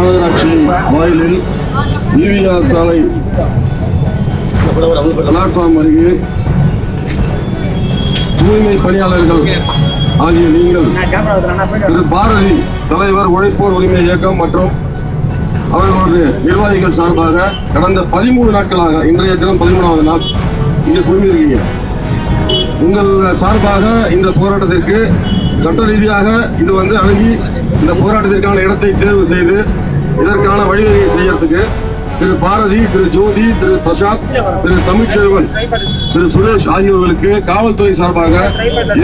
மாநகராட்சி வாயிலில் ஈவிஆர் சாலை பிளாட்ஃபார்ம் அருகே தூய்மை பணியாளர்கள் ஆகிய நீங்கள் திரு பாரதி தலைவர் உழைப்போர் உரிமை இயக்கம் மற்றும் அவர்களது நிர்வாகிகள் சார்பாக கடந்த பதிமூணு நாட்களாக இன்றைய தினம் பதிமூணாவது நாள் இங்கே குழுமியிருக்கீங்க உங்கள் சார்பாக இந்த போராட்டத்திற்கு சட்ட ரீதியாக இது வந்து அணுகி இந்த போராட்டத்திற்கான இடத்தை தேர்வு செய்து இதற்கான வழிவகையை செய்யறதுக்கு திரு பாரதி திரு ஜோதி திரு பிரசாத் திரு தமிழ்ச்செல்வன் திரு சுரேஷ் ஆகியோர்களுக்கு காவல்துறை சார்பாக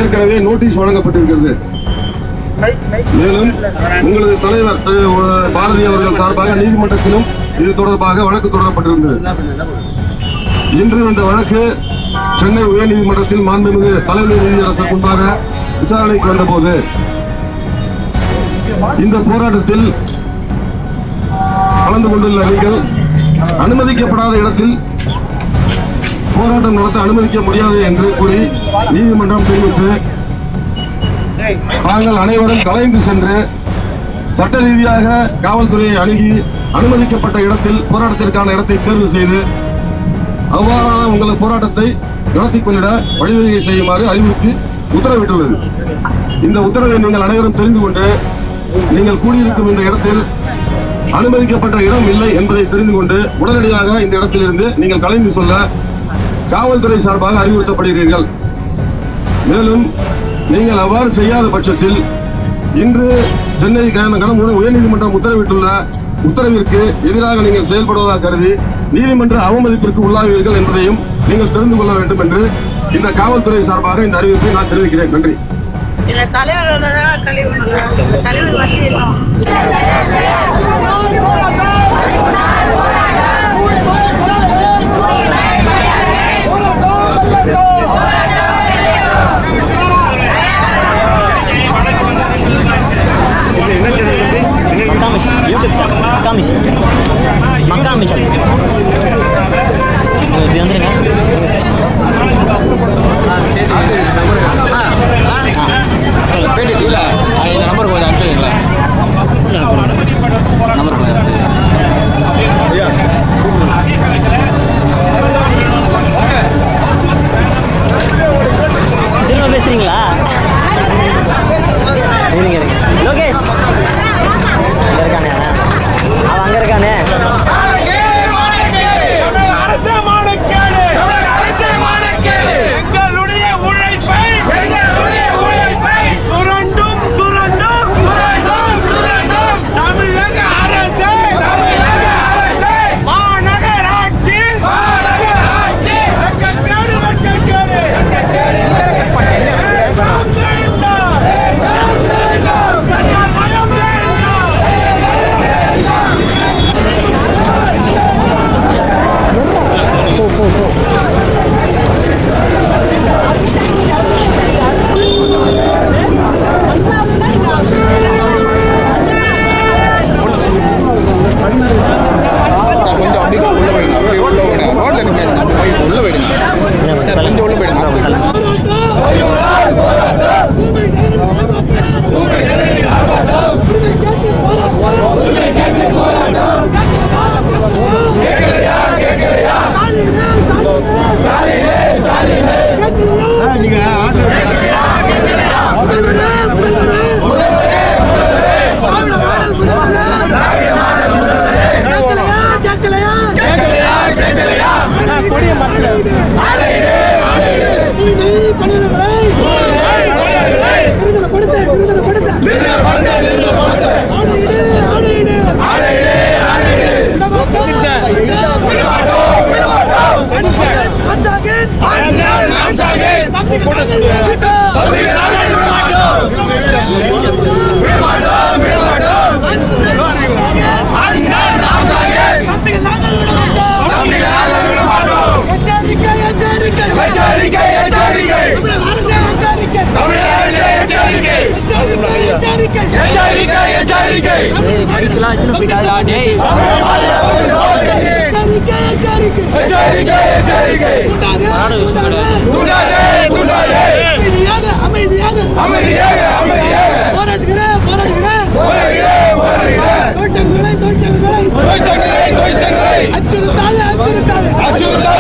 ஏற்கனவே நோட்டீஸ் வழங்கப்பட்டிருக்கிறது. மேலும் உங்களது தலைவர் திரு பாரதி அவர்கள் சார்பாக நீதிமன்றத்திலும் இது தொடர்பாக வழக்கு தொடரப்பட்டிருந்தது. இன்று இந்த வழக்கு சென்னை உயர்நீதிமன்றத்தில் மாண்புமிகு தலைமை நீதியரசர் முன்பாக விசாரணைக்கு வந்தபோது இந்த போராட்டத்தில் கலந்து கொண்டுள்ள நீங்கள் அனுமதிக்கப்படாத இடத்தில் போராட்டம் நடத்த அனுமதிக்க முடியாது என்று கூறி நீதிமன்றம் தெரிவித்து நாங்கள் அனைவரும் கலைந்து சென்று சட்ட ரீதியாக காவல்துறையை அணுகி அனுமதிக்கப்பட்ட இடத்தில் போராட்டத்திற்கான இடத்தை தேர்வு செய்து அவ்வாறான உங்கள் போராட்டத்தை நடத்தி கொள்ளிட வழிவகை செய்யுமாறு அறிவித்து உத்தரவிட்டுள்ளது. இந்த உத்தரவை நீங்கள் அனைவரும் தெரிந்து கொண்டு நீங்கள் கூடியிருக்கும் இந்த இடத்தில் அனுமதிக்கப்பட்ட இடம் இல்லை என்பதை தெரிந்து கொண்டு உடனடியாக இந்த இடத்திலிருந்து நீங்கள் கலைந்து சொல்ல காவல்துறை சார்பாக அறிவுறுத்தப்படுகிறீர்கள். மேலும் நீங்கள் அவ்வாறு செய்யாத பட்சத்தில் இன்று சென்னை கன- கனமுறை உயர்நீதிமன்றம் உத்தரவிட்டுள்ள உத்தரவிற்கு எதிராக நீங்கள் செயல்படுவதாக கருதி நீதிமன்ற அவமதிப்பிற்கு உள்ளாவீர்கள் என்பதையும் நீங்கள் தெரிந்து கொள்ள வேண்டும் என்று இந்த காவல்துறை சார்பாக இந்த அறிவிப்பை நான் தெரிவிக்கிறேன். நன்றி. இந்த தலைவர் வந்ததா கழிவு தலைவர் வண்டியிலும் எச்சரிக்கை எச்சரிக்கை. எச்சரிக்கை எச்சரிக்கை எச்சரிக்கை எச்சரிக்கை எச்சரிக்கை கூடாது கூடாது கூடாது அமைதியாக அமைதியாக. அமைதியாக அமைதியாக. அச்சுறுத்தாது அச்சுறுத்தாது. அச்சுறுத்தாது.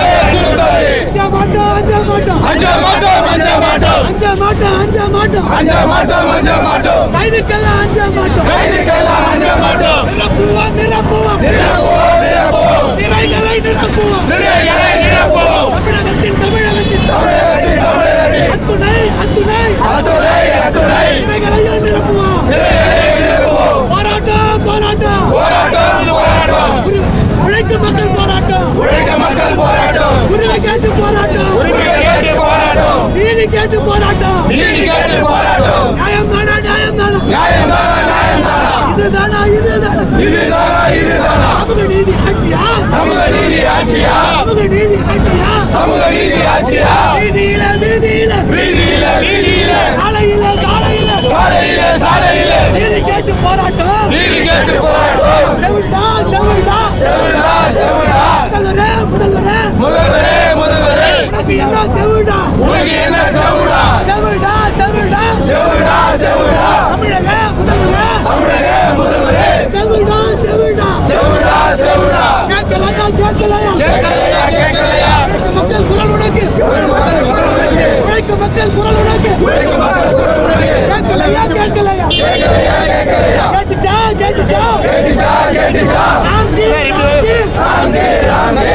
மாட்டோம். அஞ்ச மாட்டோம் அஞ்ச மாட்டோம். கைதுக்கெல்லாம் அஞ்ச மாட்டோம். கைதிக்கெல்லாம் அஞ்ச மாட்டோம். நிரப்புவோம் நிரப்புவோம். நிரப்புவோம் நிரப்புவோம். சிறைகளை நிரப்புவோம். சிறைகளை நிரப்புவோம். தமிழகத்தின் தமிழகத்தின் தமிழகத்தின் தமிழகத்தின் அத்துணை அத்துணை. அத்துணை அத்துணை. சிறைகளையும் நிரப்புவோம். சிறைகளை நிரப்புவோம். போராட்டம் போராட்டம். போராட்டம் போராட்டம். உழைக்கும் மக்கள் போராட்டம். உழைக்க மக்கள் போராட்டம். உரிமை கேட்டு போராட்டம். நீதி கேட்டு போராட்டம். நீதி கேட்டு போராட்டம் நியாயம் தானா நியாயம் தானா? நியாயம்தானா நியாயம்தானா இதுதானா இதுதானா இதுதானா இதுதானா சமூக நீதி ஆட்சியா? சமூக நீதி ஆட்சியா? சமூக நீதி ஆட்சியா? சமூக நீதி ஆட்சியா? வீதியில வீதியில. வீதியில வீதியில. சாலையில சாலையில. சாலையில நீதி கேட்டு போராட்டம் நீதி கேட்டு போராட்டம் செவிடா செவிடா செவிடா செவிடா முதல்வரே முதல்வரே முதல்வரே முதல்வரே என்ன செவிடா. உனக்கு என்ன செவிடா? செவிடா செவிடா. செவிடா செவிடா. தமிழக முதல்வரே. தமிழக முதல்வரே. செவிடா செவிடா. செவிடா செவிடா. கேட்கலையா கேட்கலையா? கேட்கலையா கேட்கலையா? மக்கள் குரல் உனக்கு. உழைக்கும் மக்கள் குரல் உனக்கு. உழைக்கும் மக்கள் குரல் உனக்கு. கேட்கலையா கேட்கலையா? கேட்கலையா கேட்கலையா? கேட்டுச்சா கேட்டுச்சா? கேட்டுச்சா கேட்டுச்சா? ராம்ஜி ராம்ஜி. ராங்கே ராங்கே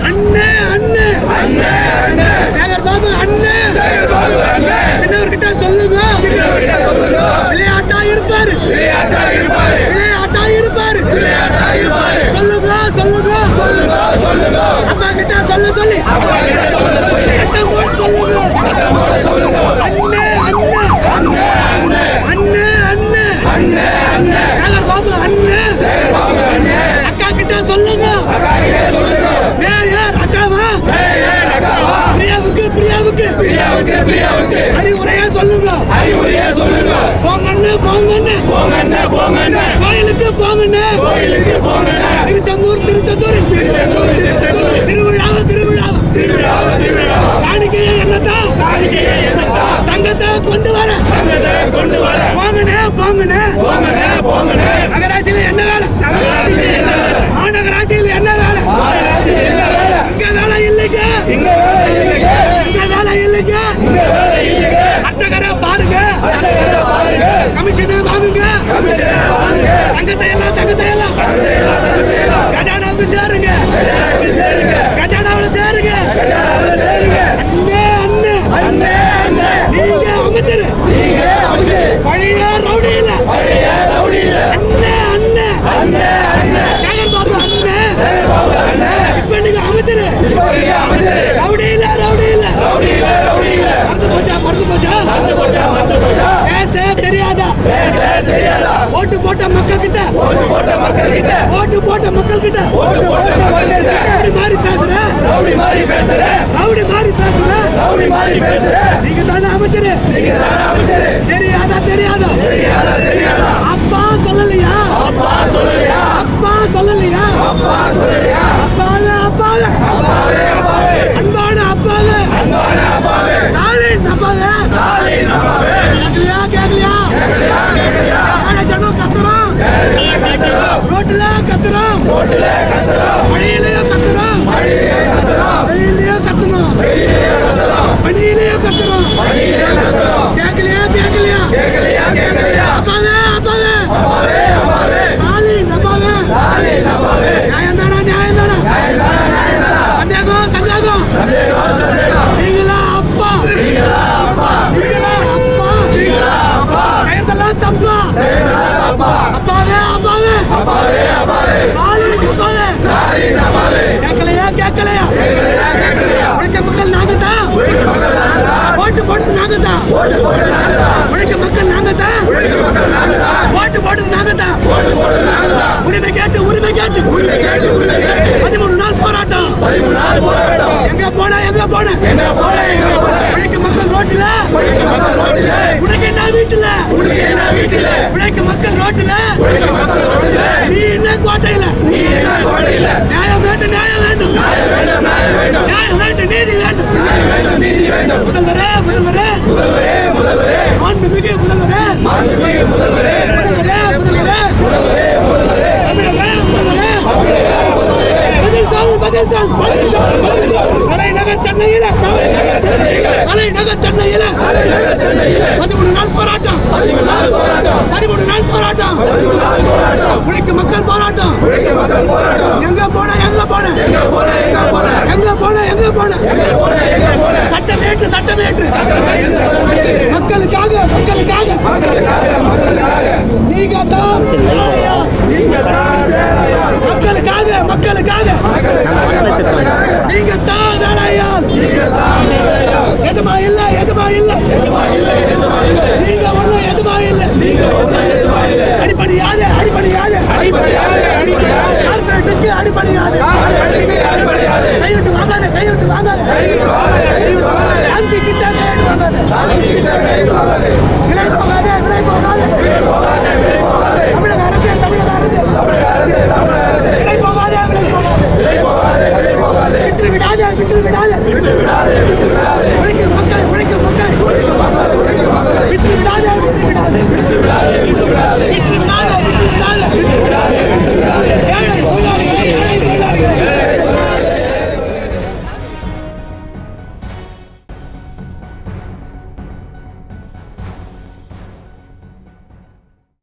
அண்ணே அண்ணே. அண்ணே அண்ணே. சேகர் பாபு அண்ணே. சேகர் பாபு அண்ணே. சின்னவர்கிட்ட சொல்லுங்க. சின்னவர்கிட்ட சொல்லுங்க. விளையாட்டா இருப்பாரு. விளையாட்டா இருப்பாரு. விளையாட்டா இருப்பாரு. விளையாட்டா இருப்பாரு. சொல்லுங்க சொல்லுங்க. சொல்லுங்க சொல்லுங்க. அப்பா கிட்ட சொல்ல சொல்லி. அப்பா கிட்ட சொல்ல சொல்லி. சட்டம் போட சொல்லுங்க. சட்டம் போட சொல்லுங்க. அண்ணே அண்ணே. அண்ணே அண்ணே. அண்ணே அண்ணே. அண்ணே அண்ணே. சேகர் பாபு அண்ணே. சேகர் பாபு அண்ணே. அக்கா கிட்ட சொல்லுங்க. அக்கா கிட்ட சொல்லுங்க. பிரியாவுக்கு பிரியாவுக்கு. அறிவுரையா சொல்லுங்க. அறிவுரையா சொல்லுங்க. போங்கண்ணே போங்கண்ணே. போங்கண்ணே போங்கண்ணே. கோயிலுக்கு போங்கண்ணே. கோயிலுக்கு போங்கண்ணே. திருச்செந்தூர் திருச்செந்தூர். திருச்செந்தூர் திருச்செந்தூர். திருவிழாவ திருவிழாவ. திருவிழாவ திருவிழாவா. காணிக்கையை என்னத்தா? காணிக்கையை என்னத்தா? தங்கத்தை கொண்டு வர. தங்கத்தை கொண்டு வர. போங்கண்ணே போங்கண்ணே. போங்கண்ணே போங்கண்ணே. நகராட்சியில் என்ன வேலை? மாநகராட்சியில் என்ன வேலை? மாநகராட்சி என்ன வேலை? இங்க grande போட்ட மக்கள் கிட்ட ஓட்டு போட்ட மக்கள் கிட்ட ஓட்டு போட்ட மக்கள் கிட்ட ஓட்டு போட்ட மக்கள் கிட்ட ரவுடி மாதிரி பேசுற. ரவுடி மாதிரி பேசுற. ரவுடி மாதிரி பேசுற. ரவுடி மாதிரி பேசுற. நீங்க தானே அமைச்சர். நீங்க தானே அமைச்சர். தெரியாதா அப்பாவே அப்பாவே. அப்பாவே அப்பாவே. அப்பாவே அப்பாவே. நாங்க தான் உழைக்க மக்கள் நாங்க தான் ஓட்டு போட்டது நாங்க தான் உரிமை கேட்டு உரிமை கேட்டு. பதிமூணு நாள் போராட்டம். எங்க போனா எங்க போன? உழைக்க மக்கள் ரோட்டுல. உழைக்க வீட்டுல? உழைக்க பதிமூணு நாள் போராட்டம்